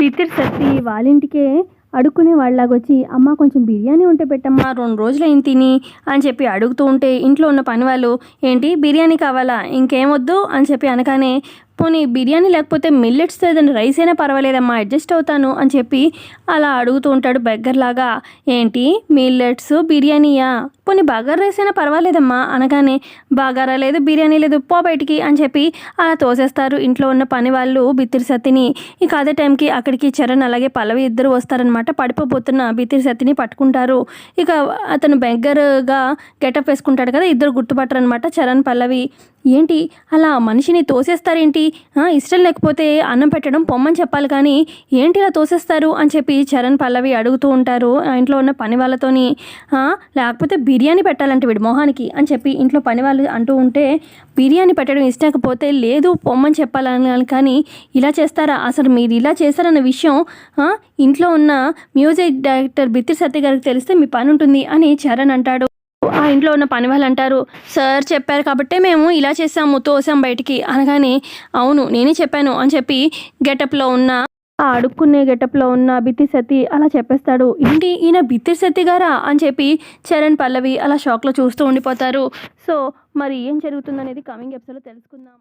బిత్తిరి సత్తి వాళ్ళింటికే అడుక్కునే వాళ్ళలాగా వచ్చి అమ్మ కొంచెం బిర్యానీ ఉంటే పెట్టమ్మా రెండు రోజులు అయింది తిని అని చెప్పి అడుగుతూ ఉంటే ఇంట్లో ఉన్న పని వాళ్ళు ఏంటి బిర్యానీ కావాలా ఇంకేం వద్దు అని చెప్పి అనగానే పోనీ బిర్యానీ లేకపోతే మిల్లెట్స్తో ఏదైనా రైస్ అయినా పర్వాలేదమ్మా అడ్జస్ట్ అవుతాను అని చెప్పి అలా అడుగుతూ ఉంటాడు బెగ్గర్లాగా. ఏంటి? మిల్లెట్స్ బిర్యానీయా? పోనీ బగారా రైస్ అయినా పర్వాలేదమ్మా అనగానే బాగారా లేదు బిర్యానీ లేదు పో బయటికి అని చెప్పి అలా తోసేస్తారు. ఇంట్లో ఉన్న పని వాళ్ళు బిత్తిరి సత్తిని ఇక అదే టైంకి అక్కడికి చరణ్ అలాగే పల్లవి ఇద్దరు వస్తారనమాట పడిపోబోతున్న బిత్తిరి సత్తిని పట్టుకుంటారు. ఇక అతను బెగ్గర్గా గెటప్ వేసుకుంటాడు కదా ఇద్దరు గుర్తుపట్టరు అనమాట చరణ్ పల్లవి. ఏంటి? అలా మనిషిని తోసేస్తారేంటి? ఇష్టం లేకపోతే అన్నం పెట్టడం పొమ్మని చెప్పాలి కానీ ఏంటి ఇలా తోసేస్తారు అని చెప్పి చరణ్ పల్లవి అడుగుతూ ఉంటారు. ఆ ఇంట్లో ఉన్న పని వాళ్ళతోని లేకపోతే బిర్యానీ పెట్టాలంటే వీడి మొహానికి అని చెప్పి ఇంట్లో పని వాళ్ళు అంటూ ఉంటే బిర్యానీ పెట్టడం ఇష్టకపోతే లేదు పొమ్మని చెప్పాలని కానీ ఇలా చేస్తారా? అసలు మీరు ఇలా చేస్తారన్న విషయం ఇంట్లో ఉన్న మ్యూజిక్ డైరెక్టర్ బిత్తి సత్య గారికి తెలిస్తే మీ పని ఉంటుంది అని చరణ్ అంటాడు. ఆ ఇంట్లో ఉన్న పని వాళ్ళు అంటారు సార్ చెప్పారు కాబట్టే మేము ఇలా చేసాము తోసాం బయటికి. అనగానే అవును నేనే చెప్పాను అని చెప్పి గెటప్లో ఉన్న ఆ అడుక్కునే గెటప్లో ఉన్న బిత్తి సతి అలా చెప్పేస్తాడు. ఏంటి ఈయన బిత్తి సతి గారా? అని చెప్పి చరణ్ పల్లవి అలా షాక్లో చూస్తూ ఉండిపోతారు. సో మరి ఏం జరుగుతుందనేది కమింగ్ ఎపిసోడ్లో తెలుసుకుందాం.